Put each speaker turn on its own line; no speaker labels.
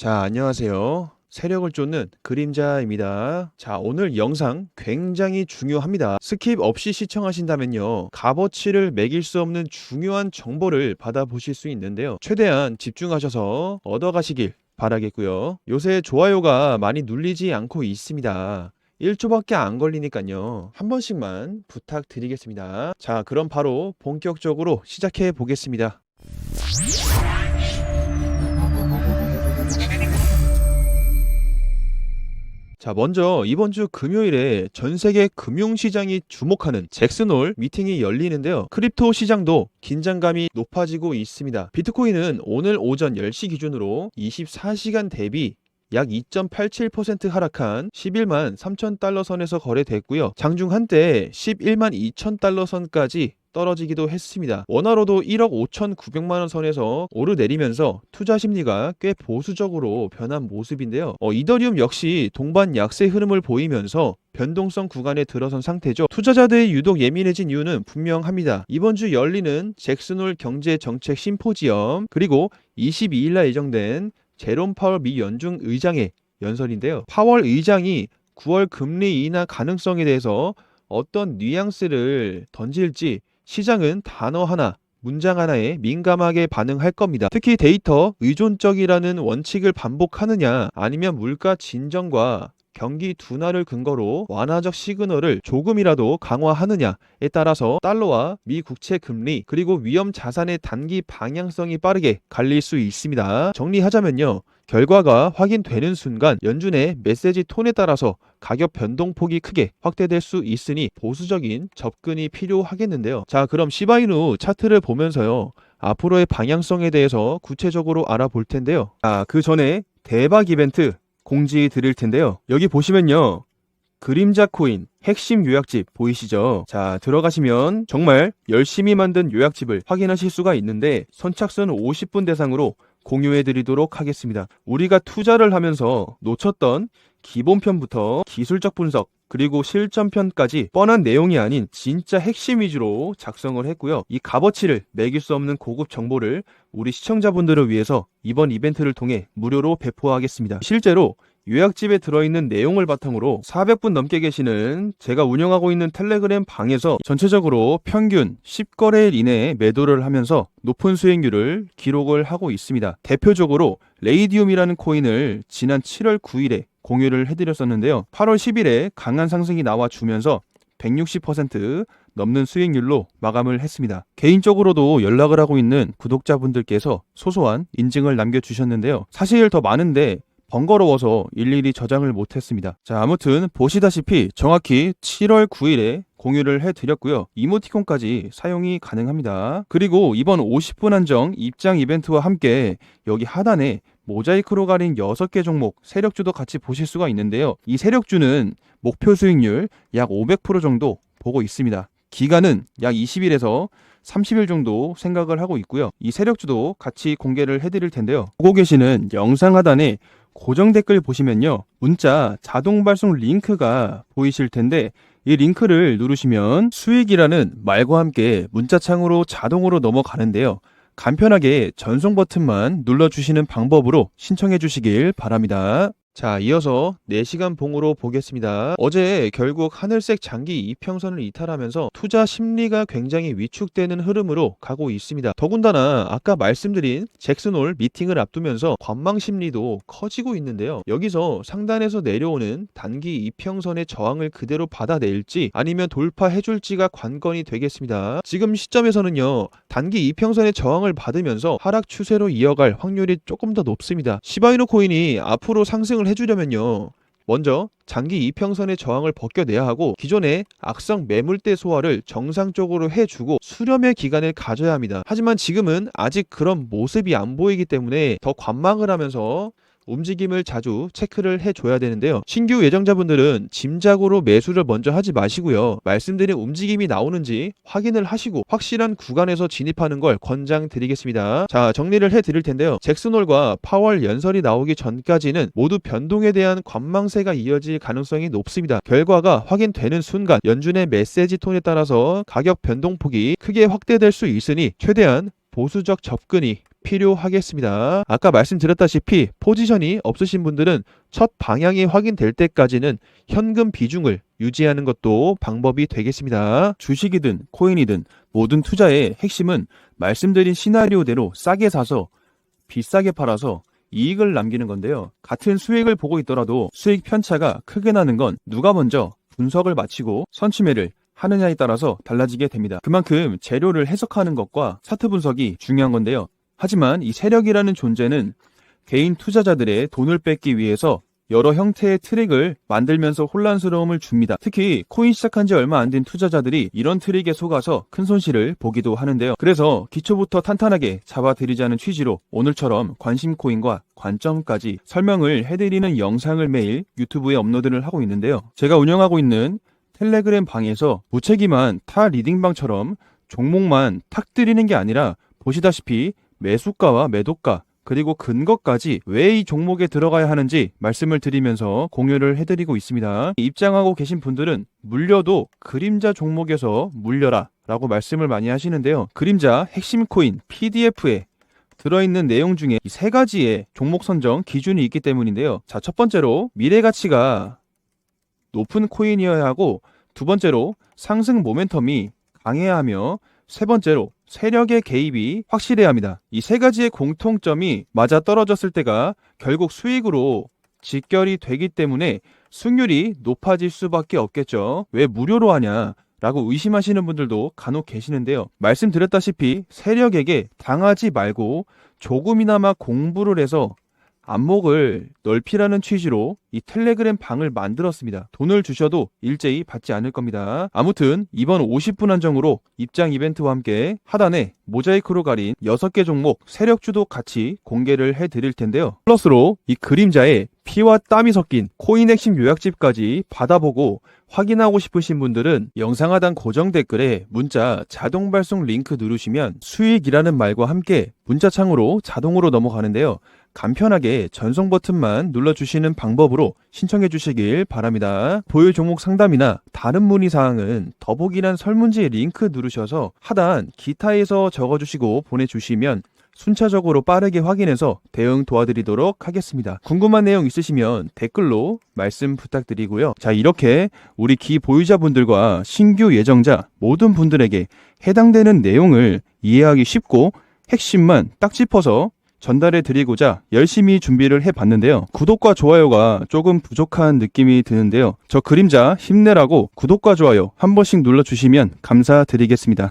자, 안녕하세요. 세력을 쫓는 그림자입니다. 자, 오늘 영상 굉장히 중요합니다. 스킵 없이 시청하신다면요. 값어치를 매길 수 없는 중요한 정보를 받아보실 수 있는데요. 최대한 집중하셔서 얻어가시길 바라겠고요. 요새 좋아요가 많이 눌리지 않고 있습니다. 1초밖에 안 걸리니까요. 한 번씩만 부탁드리겠습니다. 자, 그럼 바로 본격적으로 시작해 보겠습니다. 자, 먼저 이번 주 금요일에 전 세계 금융시장이 주목하는 잭슨홀 미팅이 열리는데요. 크립토 시장도 긴장감이 높아지고 있습니다. 비트코인은 오늘 오전 10시 기준으로 24시간 대비 약 2.87% 하락한 11만 3천 달러 선에서 거래됐고요. 장중 한때 11만 2천 달러 선까지 떨어지기도 했습니다. 원화로도 1억 5,900만 원 선에서 오르내리면서 투자 심리가 꽤 보수적으로 변한 모습인데요. 어, 이더리움 역시 동반 약세 흐름을 보이면서 변동성 구간에 들어선 상태죠. 투자자들이 유독 예민해진 이유는 분명합니다. 이번 주 열리는 잭슨홀 경제 정책 심포지엄 그리고 22일 날 예정된 제롬 파월 미 연중 의장의 연설인데요. 파월 의장이 9월 금리 인하 가능성에 대해서 어떤 뉘앙스를 던질지 시장은 단어 하나, 문장 하나에 민감하게 반응할 겁니다. 특히 데이터 의존적이라는 원칙을 반복하느냐 아니면 물가 진정과 경기 둔화를 근거로 완화적 시그널을 조금이라도 강화하느냐에 따라서 달러와 미 국채 금리 그리고 위험 자산의 단기 방향성이 빠르게 갈릴 수 있습니다. 정리하자면요. 결과가 확인되는 순간 연준의 메시지 톤에 따라서 가격 변동폭이 크게 확대될 수 있으니 보수적인 접근이 필요하겠는데요. 자, 그럼 시바이누 차트를 보면서요. 앞으로의 방향성에 대해서 구체적으로 알아볼 텐데요. 아, 그 전에 대박 이벤트 공지 드릴 텐데요. 여기 보시면요. 그림자 코인 핵심 요약집 보이시죠? 자, 들어가시면 정말 열심히 만든 요약집을 확인하실 수가 있는데 선착순 50분 대상으로 공유해 드리도록 하겠습니다. 우리가 투자를 하면서 놓쳤던 기본편부터 기술적 분석, 그리고 실전편까지 뻔한 내용이 아닌 진짜 핵심 위주로 작성을 했고요. 이 값어치를 매길 수 없는 고급 정보를 우리 시청자분들을 위해서 이번 이벤트를 통해 무료로 배포하겠습니다. 실제로 요약집에 들어있는 내용을 바탕으로 400분 넘게 계시는 제가 운영하고 있는 텔레그램 방에서 전체적으로 평균 10거래일 이내에 매도를 하면서 높은 수익률을 기록을 하고 있습니다. 대표적으로 레이디움이라는 코인을 지난 7월 9일에 공유를 해드렸었는데요. 8월 10일에 강한 상승이 나와 주면서 160% 넘는 수익률로 마감을 했습니다. 개인적으로도 연락을 하고 있는 구독자분들께서 소소한 인증을 남겨주셨는데요. 사실 더 많은데 번거로워서 일일이 저장을 못했습니다. 자, 아무튼 보시다시피 정확히 7월 9일에 공유를 해드렸고요. 이모티콘까지 사용이 가능합니다. 그리고 이번 50분 한정 입장 이벤트와 함께 여기 하단에 모자이크로 가린 6개 종목 세력주도 같이 보실 수가 있는데요. 이 세력주는 목표 수익률 약 500% 정도 보고 있습니다. 기간은 약 20일에서 30일 정도 생각을 하고 있고요. 이 세력주도 같이 공개를 해드릴 텐데요. 보고 계시는 영상 하단에 고정 댓글 보시면요. 문자 자동 발송 링크가 보이실 텐데 이 링크를 누르시면 수익이라는 말과 함께 문자창으로 자동으로 넘어가는데요. 간편하게 전송 버튼만 눌러주시는 방법으로 신청해 주시길 바랍니다. 자, 이어서 4시간 봉으로 보겠습니다. 어제 결국 하늘색 장기 이평선을 이탈하면서 투자 심리가 굉장히 위축되는 흐름으로 가고 있습니다. 더군다나 아까 말씀드린 잭슨홀 미팅을 앞두면서 관망 심리도 커지고 있는데요. 여기서 상단에서 내려오는 단기 이평선의 저항을 그대로 받아낼지 아니면 돌파해줄지가 관건이 되겠습니다. 지금 시점에서는요. 단기 이평선의 저항을 받으면서 하락 추세로 이어갈 확률이 조금 더 높습니다. 시바이노 코인이 앞으로 상승 을 해주려면요. 먼저 장기 이평선의 저항을 벗겨내야 하고 기존의 악성 매물대 소화를 정상적으로 해주고 수렴의 기간을 가져야 합니다. 하지만 지금은 아직 그런 모습이 안 보이기 때문에 더 관망을 하면서 움직임을 자주 체크를 해줘야 되는데요. 신규 예정자분들은 짐작으로 매수를 먼저 하지 마시고요. 말씀드린 움직임이 나오는지 확인을 하시고 확실한 구간에서 진입하는 걸 권장드리겠습니다. 자, 정리를 해드릴 텐데요. 잭슨홀과 파월 연설이 나오기 전까지는 모두 변동에 대한 관망세가 이어질 가능성이 높습니다. 결과가 확인되는 순간 연준의 메시지 톤에 따라서 가격 변동폭이 크게 확대될 수 있으니 최대한 보수적 접근이 필요하겠습니다. 아까 말씀드렸다시피 포지션이 없으신 분들은 첫 방향이 확인될 때까지는 현금 비중을 유지하는 것도 방법이 되겠습니다.
주식이든 코인이든 모든 투자의 핵심은 말씀드린 시나리오대로 싸게 사서 비싸게 팔아서 이익을 남기는 건데요. 같은 수익을 보고 있더라도 수익 편차가 크게 나는 건 누가 먼저 분석을 마치고 선취매를 하느냐에 따라서 달라지게 됩니다. 그만큼 재료를 해석하는 것과 차트 분석이 중요한 건데요. 하지만 이 세력이라는 존재는 개인 투자자들의 돈을 뺏기 위해서 여러 형태의 트릭을 만들면서 혼란스러움을 줍니다. 특히 코인 시작한 지 얼마 안 된 투자자들이 이런 트릭에 속아서 큰 손실을 보기도 하는데요. 그래서 기초부터 탄탄하게 잡아드리자는 취지로 오늘처럼 관심 코인과 관점까지 설명을 해드리는 영상을 매일 유튜브에 업로드를 하고 있는데요. 제가 운영하고 있는 텔레그램 방에서 무책임한 타 리딩방처럼 종목만 탁 드리는 게 아니라 보시다시피 매수가와 매도가 그리고 근거까지 왜 이 종목에 들어가야 하는지 말씀을 드리면서 공유를 해드리고 있습니다. 입장하고 계신 분들은 물려도 그림자 종목에서 물려라 라고 말씀을 많이 하시는데요. 그림자 핵심 코인 PDF에 들어있는 내용 중에 이 세 가지의 종목 선정 기준이 있기 때문인데요. 자, 첫 번째로 미래 가치가 높은 코인이어야 하고 두 번째로 상승 모멘텀이 강해야 하며 세 번째로 세력의 개입이 확실해야 합니다. 이 세 가지의 공통점이 맞아 떨어졌을 때가 결국 수익으로 직결이 되기 때문에 승률이 높아질 수밖에 없겠죠. 왜 무료로 하냐? 라고 의심하시는 분들도 간혹 계시는데요. 말씀드렸다시피 세력에게 당하지 말고 조금이나마 공부를 해서 안목을 넓히라는 취지로 이 텔레그램 방을 만들었습니다. 돈을 주셔도 일제히 받지 않을 겁니다. 아무튼 이번 50분 한정으로 입장 이벤트와 함께 하단에 모자이크로 가린 6개 종목 세력주도 같이 공개를 해드릴 텐데요. 플러스로 이 그림자에 피와 땀이 섞인 코인 핵심 요약집까지 받아보고 확인하고 싶으신 분들은 영상 하단 고정 댓글에 문자 자동 발송 링크 누르시면 수익이라는 말과 함께 문자창으로 자동으로 넘어가는데요. 간편하게 전송 버튼만 눌러주시는 방법으로 신청해 주시길 바랍니다. 보유 종목 상담이나 다른 문의 사항은 더보기란 설문지 링크 누르셔서 하단 기타에서 적어주시고 보내주시면 순차적으로 빠르게 확인해서 대응 도와드리도록 하겠습니다. 궁금한 내용 있으시면 댓글로 말씀 부탁드리고요. 자, 이렇게 우리 기 보유자분들과 신규 예정자 모든 분들에게 해당되는 내용을 이해하기 쉽고 핵심만 딱 짚어서 전달해 드리고자 열심히 준비를 해 봤는데요. 구독과 좋아요가 조금 부족한 느낌이 드는데요. 저 그림자 힘내라고 구독과 좋아요 한 번씩 눌러 주시면 감사드리겠습니다.